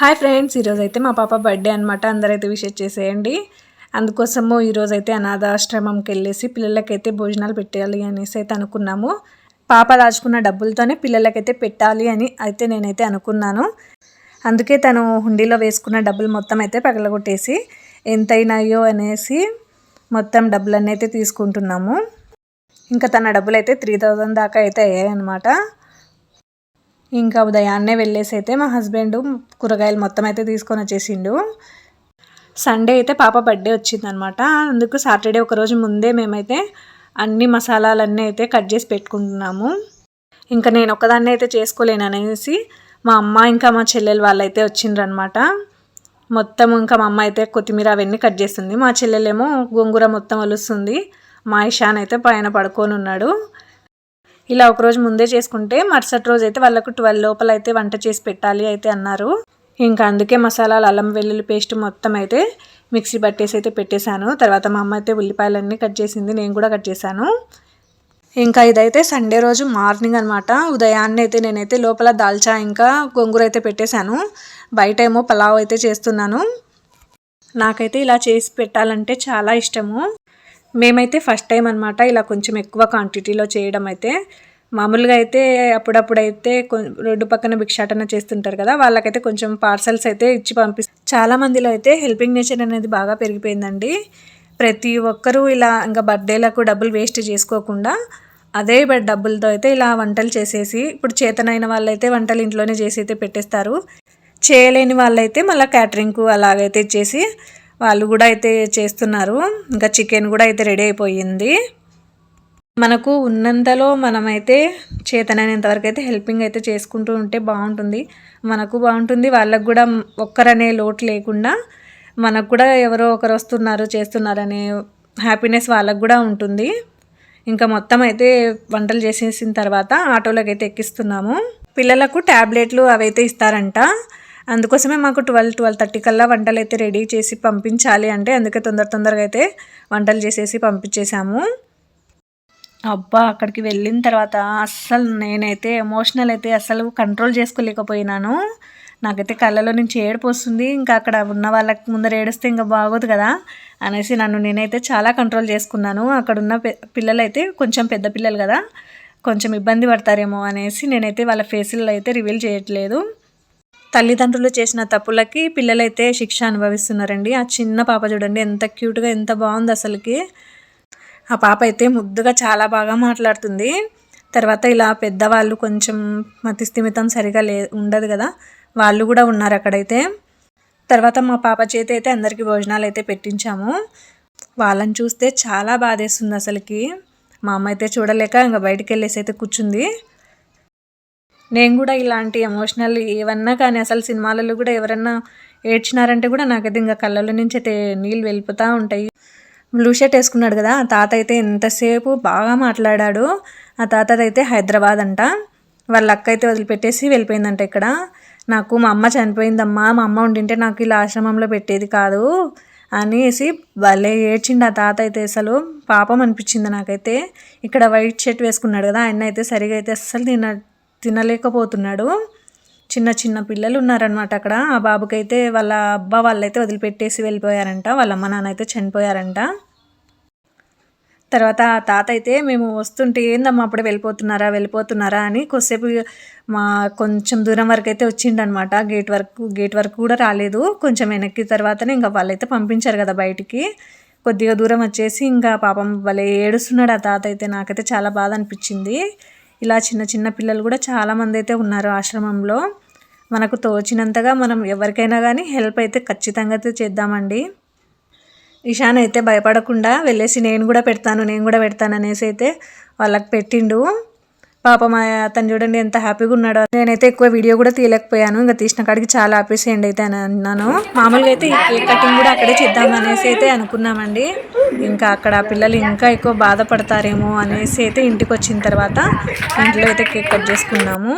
Hi friends ఈరోజు అయితే మా పాప బర్త్డే అనమాట అందరైతే విషెస్ చేసేయండి. అందుకోసము ఈరోజు అయితే అనాథాశ్రమంకి వెళ్ళేసి పిల్లలకైతే భోజనాలు పెట్టాలి అనేసి అయితే అనుకున్నాము. పాప దాచుకున్న డబ్బులతోనే పిల్లలకైతే పెట్టాలి అని అయితే నేనైతే అనుకున్నాను. అందుకే తను హుండీలో వేసుకున్న డబ్బులు మొత్తం అయితే పగలగొట్టేసి ఎంతైనాయో అనేసి మొత్తం డబ్బులన్నీ అయితే తీసుకుంటున్నాము. ఇంకా తన డబ్బులు అయితే త్రీ థౌజండ్ దాకా అయితే అయ్యాయన్నమాట. ఇంకా ఉదయాన్నే వెళ్ళేసి అయితే మా హస్బెండ్ కూరగాయలు మొత్తం అయితే తీసుకొని వచ్చేసిండు. సండే అయితే పాప బర్త్డే వచ్చిందనమాట అందుకు సాటర్డే ఒకరోజు ముందే మేమైతే అన్ని మసాలాలన్నీ అయితే కట్ చేసి పెట్టుకుంటున్నాము. ఇంకా నేను ఒకదాన్నే అయితే చేసుకోలేను అనేసి మా అమ్మ ఇంకా మా చెల్లెలు వాళ్ళైతే వచ్చిండ్రనమాట మొత్తం ఇంకా మా అమ్మ అయితే కొత్తిమీర అవన్నీ కట్ చేస్తుంది. మా చెల్లెలేమో గోంగూర మొత్తం వలుస్తుంది మా ఇషాన్ అయితే పైన పడుకొని ఉన్నాడు. ఇలా ఒకరోజు ముందే చేసుకుంటే మరుసటి రోజు అయితే వాళ్ళకు ట్వెల్వ్ లోపల అయితే వంట చేసి పెట్టాలి అయితే అన్నారు. ఇంకా అందుకే మసాలాలు అల్లం వెల్లుల్లి పేస్ట్ మొత్తం అయితే మిక్సీ పట్టేసి అయితే పెట్టేశాను. తర్వాత మా అమ్మ అయితే ఉల్లిపాయలన్నీ కట్ చేసింది నేను కూడా కట్ చేశాను. ఇంకా ఇదైతే సండే రోజు మార్నింగ్ అనమాట ఉదయాన్నే అయితే నేనైతే లోపల దాల్చా ఇంకా గొంగూర అయితే పెట్టేశాను. బయట ఏమో పలావ్ అయితే చేస్తున్నాను. నాకైతే ఇలా చేసి పెట్టాలంటే చాలా ఇష్టము. మేమైతే ఫస్ట్ టైం అనమాట ఇలా కొంచెం ఎక్కువ క్వాంటిటీలో చేయడం అయితే. మామూలుగా అయితే అప్పుడప్పుడు అయితే రోడ్డు పక్కన భిక్షాటన చేస్తుంటారు కదా వాళ్ళకైతే కొంచెం పార్సల్స్ అయితే ఇచ్చి పంపిస్తారు చాలా మందిలో అయితే హెల్పింగ్ నేచర్ అనేది బాగా పెరిగిపోయిందండి. ప్రతి ఒక్కరూ ఇలా ఇంకా బర్త్డేలకు డబ్బులు వేస్ట్ చేసుకోకుండా అదే డబ్బులతో అయితే ఇలా వంటలు చేసేసి ఇప్పుడు చేతనైన వాళ్ళైతే వంటలు ఇంట్లోనే చేసి అయితే పెట్టేస్తారు. చేయలేని వాళ్ళైతే మళ్ళీ క్యాటరింగ్కు అలాగైతే ఇచ్చేసి వాళ్ళు కూడా అయితే చేస్తున్నారు. ఇంకా చికెన్ కూడా అయితే రెడీ అయిపోయింది. మనకు ఉన్నంతలో మనమైతే చేతనైనంతవరకు అయితే హెల్పింగ్ అయితే చేసుకుంటూ ఉంటే బాగుంటుంది. మనకు బాగుంటుంది. వాళ్ళకు కూడా ఒక్కరనే లోటు లేకుండా మనకు కూడా ఎవరో ఒకరు వస్తున్నారు చేస్తున్నారు అనే హ్యాపీనెస్ వాళ్ళకు కూడా ఉంటుంది. ఇంకా మొత్తం అయితే వంటలు చేసేసిన తర్వాత ఆటోలోకి అయితే ఎక్కిస్తున్నాము. పిల్లలకు ట్యాబ్లెట్లు అవైతే ఇస్తారంట. అందుకోసమే మాకు ట్వెల్వ్ ట్వెల్వ్ థర్టీ కల్లా వంటలు అయితే రెడీ చేసి పంపించాలి అంటే అందుకే తొందర తొందరగా అయితే వంటలు చేసేసి పంపించేశాము. అబ్బా అక్కడికి వెళ్ళిన తర్వాత అస్సలు నేనైతే ఎమోషనల్ అయితే అస్సలు కంట్రోల్ చేసుకోలేకపోయినాను. నాకైతే కళ్ళలో నుంచి ఏడుపు వస్తుంది. ఇంకా అక్కడ ఉన్న వాళ్ళకి ముందర ఏడిస్తే ఇంకా బాగోదు కదా అనేసి నన్ను నేనైతే చాలా కంట్రోల్ చేసుకున్నాను. అక్కడ ఉన్న పిల్లలు అయితే కొంచెం పెద్ద పిల్లలు కదా కొంచెం ఇబ్బంది పడతారేమో అనేసి నేనైతే వాళ్ళ ఫేసుల్లో అయితే రివీల్ చేయట్లేదు. తల్లిదండ్రులు చేసిన తప్పులకి పిల్లలైతే శిక్ష అనుభవిస్తున్నారండి. ఆ చిన్న పాప చూడండి ఎంత క్యూట్గా ఎంత బాగుంది అసలుకి. ఆ పాప అయితే ముద్దుగా చాలా బాగా మాట్లాడుతుంది. తర్వాత ఇలా పెద్దవాళ్ళు కొంచెం మతిస్థిమితం సరిగా లే ఉండదు కదా. వాళ్ళు కూడా ఉన్నారు అక్కడైతే. తర్వాత మా పాప చేతి అయితే అందరికీ భోజనాలు అయితే పెట్టించాము. వాళ్ళని చూస్తే చాలా బాధేస్తుంది అసలుకి. మా అమ్మ అయితే చూడలేక ఇంకా బయటికి వెళ్ళేసి అయితే కూర్చుంది. నేను కూడా ఇలాంటి ఎమోషనల్ ఏవన్నా కానీ అసలు సినిమాలలో కూడా ఎవరన్నా ఏడ్చినారంటే కూడా నాకైతే ఇంకా కళ్ళలో నుంచి అయితే నీళ్ళు వెళ్ళిపోతూ ఉంటాయి. బ్లూ షర్ట్ వేసుకున్నాడు కదా ఆ తాత అయితే ఎంతసేపు బాగా మాట్లాడాడు. ఆ తాత అయితే హైదరాబాద్ అంట. వాళ్ళ అక్క అయితే వదిలిపెట్టేసి వెళ్ళిపోయిందంట ఇక్కడ. నాకు మా అమ్మ చనిపోయిందమ్మా మా అమ్మ ఉండింటే నాకు ఇలా ఆశ్రమంలో పెట్టేది కాదు అనేసి భలే ఏడ్చిండు ఆ తాత అయితే అసలు. పాపం అనిపించింది నాకైతే. ఇక్కడ వైట్ షర్ట్ వేసుకున్నాడు కదా ఆయన అయితే సరిగా అయితే అస్సలు తిన తినలేకపోతున్నాడు. చిన్న చిన్న పిల్లలు ఉన్నారనమాట అక్కడ. ఆ బాబుకైతే వాళ్ళ అబ్బా వాళ్ళైతే వదిలిపెట్టేసి వెళ్ళిపోయారంట. వాళ్ళ అమ్మ నాన్న అయితే చనిపోయారంట. తర్వాత ఆ తాత అయితే మేము వస్తుంటే ఏందమ్మా అప్పుడే వెళ్ళిపోతున్నారా వెళ్ళిపోతున్నారా అని కొద్దిసేపు మా కొంచెం దూరం వరకు అయితే వచ్చిండనమాట గేట్ వరకు గేట్ వరకు కూడా రాలేదు. కొంచెం వెనక్కి తర్వాతనే ఇంకా వాళ్ళైతే పంపించారు కదా బయటికి. కొద్దిగా దూరం వచ్చేసి ఇంకా పాపం వాళ్ళే ఏడుస్తున్నాడు ఆ తాత అయితే. నాకైతే చాలా బాధ అనిపించింది. ఇలా చిన్న చిన్న పిల్లలు కూడా చాలామంది అయితే ఉన్నారు ఆశ్రమంలో. మనకు తోచినంతగా మనం ఎవరికైనా కానీ హెల్ప్ అయితే ఖచ్చితంగా అయితే చేద్దామండి. ఇషాన్ అయితే భయపడకుండా వెళ్ళేసి నేను కూడా పెడతాను నేను కూడా పెడతాను అనేసి అయితే వాళ్ళకి పెట్టిండు. పాపం అతను చూడండి ఎంత హ్యాపీగా ఉన్నాడో. నేనైతే ఎక్కువ వీడియో కూడా తీయలేకపోయాను. ఇంకా తీసిన కాడికి చాలా ఆపేసేయండి అయితే అని అన్నాను. మామూలుగా అయితే ఈ కేక్ కటింగ్ కూడా అక్కడే చేద్దాం అనేసి అయితే అనుకున్నామండి. ఇంకా అక్కడ పిల్లలు ఇంకా ఎక్కువ బాధపడతారేమో అనేసి అయితే ఇంటికి వచ్చిన తర్వాత ఇంట్లో అయితే కేక్ కట్ చేసుకున్నాము.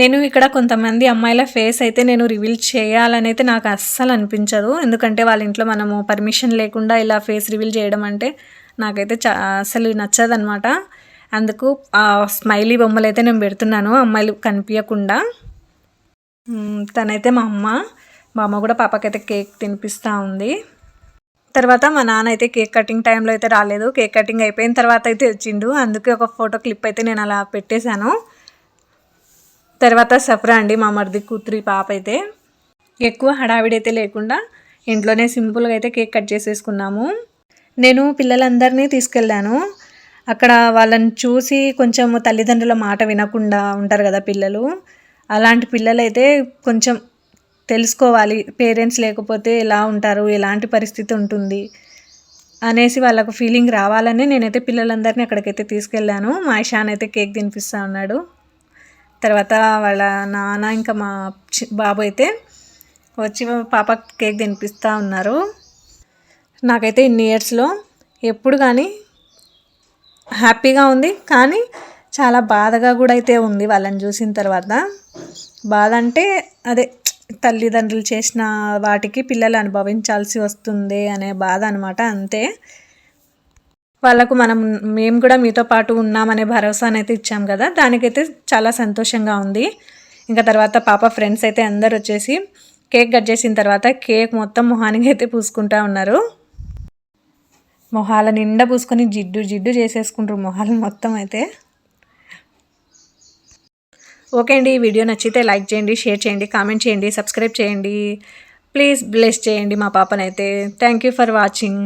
నేను ఇక్కడ కొంతమంది అమ్మాయిల ఫేస్ అయితే నేను రివీల్ చేయాలని అయితే నాకు అస్సలు అనిపించదు. ఎందుకంటే వాళ్ళ ఇంట్లో మనము పర్మిషన్ లేకుండా ఇలా ఫేస్ రివీల్ చేయడం అంటే నాకైతే చా అసలు నచ్చదనమాట అందుకు ఆ స్మైలీ బొమ్మలు అయితే నేను పెడుతున్నాను. అమ్మాయిలు కనిపించకుండా తనైతే మా అమ్మ మా అమ్మ కూడా పాపకైతే కేక్ తినిపిస్తూ ఉంది. తర్వాత మా నాన్న అయితే కేక్ కటింగ్ టైంలో అయితే రాలేదు. కేక్ కటింగ్ అయిపోయిన తర్వాత అయితే వచ్చిండు. అందుకే ఒక ఫోటో క్లిప్ అయితే నేను అలా పెట్టేశాను. తర్వాత సఫరా అండి మా మరిది కూతురి పాప అయితే. ఎక్కువ హడావిడి అయితే లేకుండా ఇంట్లోనే సింపుల్గా అయితే కేక్ కట్ చేసేసుకున్నాము. నేను పిల్లలందరినీ తీసుకెళ్ళాను. అక్కడ వాళ్ళని చూసి కొంచెం తల్లిదండ్రుల మాట వినకుండా ఉంటారు కదా పిల్లలు. అలాంటి పిల్లలైతే కొంచెం తెలుసుకోవాలి. పేరెంట్స్ లేకపోతే ఎలా ఉంటారు? ఎలాంటి పరిస్థితి ఉంటుంది? అనేసి వాళ్ళకు ఫీలింగ్ రావాలని నేనైతే పిల్లలందరినీ అక్కడికైతే తీసుకెళ్ళాను. మా ఇషాన్ అయితే కేక్ తినిపిస్తూ ఉన్నాడు. తర్వాత వాళ్ళ నాన్న ఇంకా మా చి- బాబు అయితే వచ్చి పాప కేక్ తినిపిస్తూ ఉన్నారు. నాకైతే ఇన్ని ఇయర్స్లో ఎప్పుడు కానీ హ్యాపీగా ఉంది. కానీ చాలా బాధగా కూడా అయితే ఉంది వాళ్ళని చూసిన తర్వాత. బాధ అంటే అదే తల్లిదండ్రులు చేసిన వాటికి పిల్లలు అనుభవించాల్సి వస్తుంది అనే బాధ అనమాట అంతే. వాళ్ళకు మనం మేము కూడా మీతో పాటు ఉన్నామనే భరోసానైతే ఇచ్చాం కదా. దానికైతే చాలా సంతోషంగా ఉంది. ఇంకా తర్వాత పాప ఫ్రెండ్స్ అయితే అందరు వచ్చేసి కేక్ కట్ చేసిన తర్వాత కేక్ మొత్తం మొహానికి అయితే పూసుకుంటా ఉన్నారు. మొహాల నిండా పూసుకొని జిడ్డు జిడ్డు చేసేసుకుంటారు మొహాలు మొత్తం అయితే. ఓకే అండి ఈ వీడియో నచ్చితే లైక్ చేయండి షేర్ చేయండి కామెంట్ చేయండి సబ్స్క్రైబ్ చేయండి. ప్లీజ్ బ్లెస్ చేయండి మా పాపనైతే. Thank you for watching.